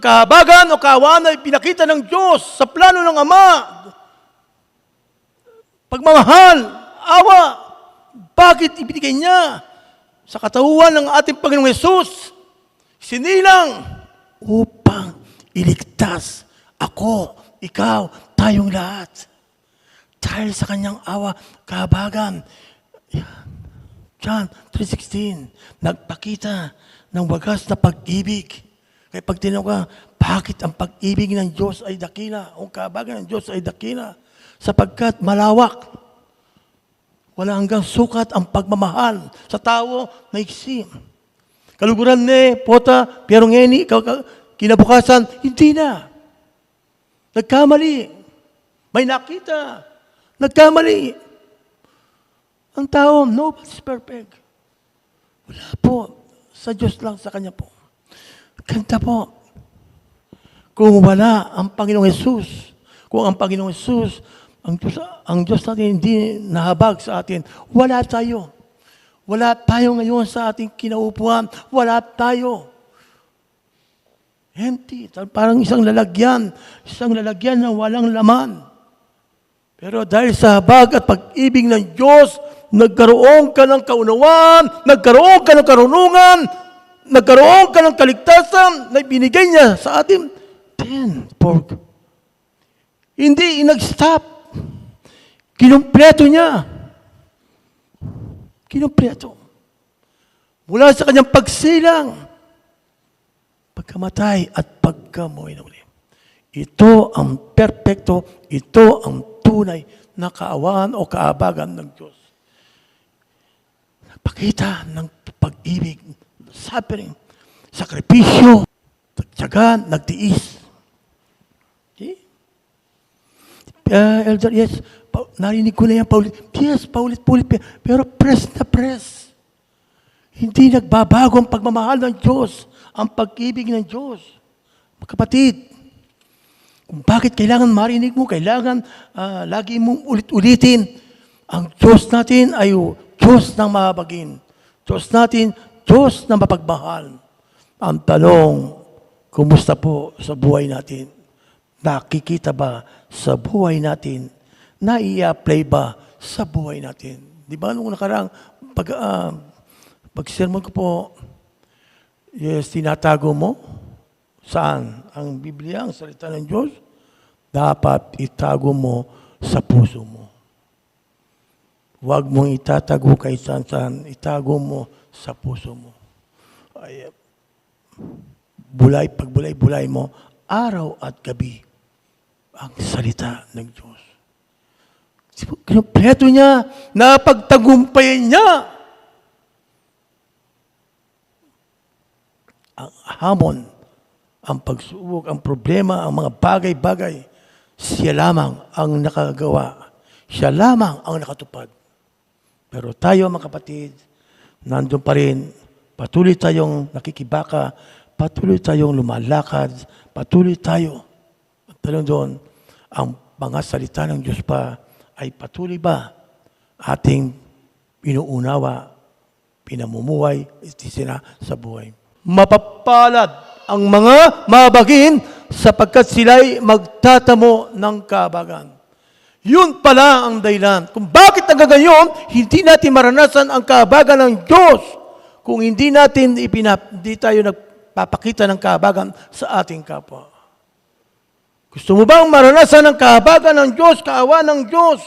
kahabagan o kaawaan ay pinakita ng Diyos sa plano ng Ama. Pagmamahal, awa, bakit ibinigay niya sa katauhan ng ating Panginoong Yesus? Sinilang upang iligtas ako, ikaw, tayong lahat. Dahil sa kanyang awa, kahabagan, John 3.16, nagpakita ng wagas na pag-ibig. Kaya pag tinanong ka, bakit ang pag-ibig ng Diyos ay dakila? O kabagan ng Diyos ay dakila? Sapagkat malawak. Wala hanggang sukat ang pagmamahal sa tao na iksi. Kaluguran ni Pota, pero ngeni, ka- ka- kinabukasan, hindi na. Nagkamali. May nakita. Nagkamali. Ang tao, nobody's perfect. Wala po. Sa Diyos lang, sa Kanya po. Ganda po. Kung wala ang Panginoong Yesus, kung ang Panginoong Yesus, ang Diyos, ang Diyos natin hindi nahabag sa atin, wala tayo. Wala tayo ngayon sa ating kinaupuan. Wala tayo. Empty. Parang isang lalagyan. Isang lalagyan na walang laman. Pero dahil sa habag at pag-ibig ng Diyos, nagkaroon ka ng kaunawaan, nagkaroon ka ng karunungan, nagkaroon ka ng kaligtasan na binigay niya sa atin. Then, pork. Hindi nag-stop. Kinumpleto niya. Kinumpleto. Mula sa kanyang pagsilang, pagkamatay at pagkamuhay na muli. Ito ang perpekto, ito ang tunay na kaawaan o kaabagan ng Diyos. Nagpakita ng pag-ibig, suffering, sakripisyo, tagtyaga, nagtiis. Okay? Uh, Elder, yes, pa- narinig ko na yan, paulit. Yes, paulit-pulit. pe- Pero press na press. Hindi nagbabago ang pagmamahal ng Diyos, ang pag-ibig ng Diyos. Kapatid, kung bakit kailangan marinig mo, kailangan ah, lagi mong ulit-ulitin, ang Diyos natin ay Diyos ng mahabagin. Diyos natin, Diyos na mapagmahal. Ang tanong, kumusta po sa buhay natin? Nakikita ba sa buhay natin? Nai-apply ba sa buhay natin? Di ba nung nakarang pag, ah, pag sermon ko po, yes, tinatago mo? Saan? Ang Biblia, ang salita ng Diyos? Dapat itago mo sa puso mo. Huwag mong itatago kay saan. Itago mo sa puso mo. Ay, bulay, pag bulay-bulay mo, araw at gabi, ang salita ng Diyos. Kinumpleto niya, napagtagumpayan niya ang hamon, ang pagsubok, ang problema, ang mga bagay-bagay, siya lamang ang nakagawa. Siya lamang ang nakatupad. Pero tayo mga kapatid, nandun pa rin, patuloy tayong nakikibaka, patuloy tayong lumalakad, patuloy tayo. At talong doon, ang mga salita ng Diyos pa ay patuloy ba ating inuunawa, pinamumuhay, istisina sa buhay. Mapapalad ang mga mabagin sapagkat sila'y magtatamo ng kabagan. Yun pala ang dahilan. Kung bakit nagagayon, hindi natin maranasan ang kahabagan ng Diyos kung hindi natin ipinap, hindi tayo nagpapakita ng kahabagan sa ating kapwa. Gusto mo bang maranasan ang kahabagan ng Diyos, kaawa ng Diyos,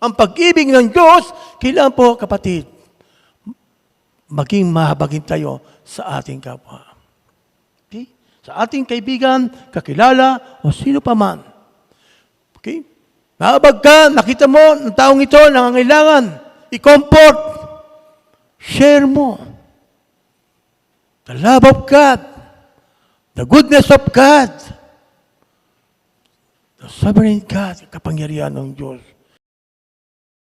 ang pag-ibig ng Diyos? Kailangan po, kapatid, maging mahabagin tayo sa ating kapwa. Okay? Sa ating kaibigan, kakilala, o sino pa man. Okay? Mahabag ka, nakita mo, ng taong ito, nangangailangan, i-comfort, share mo. The love of God, the goodness of God, the sovereign God, kapangyarihan ng Diyos.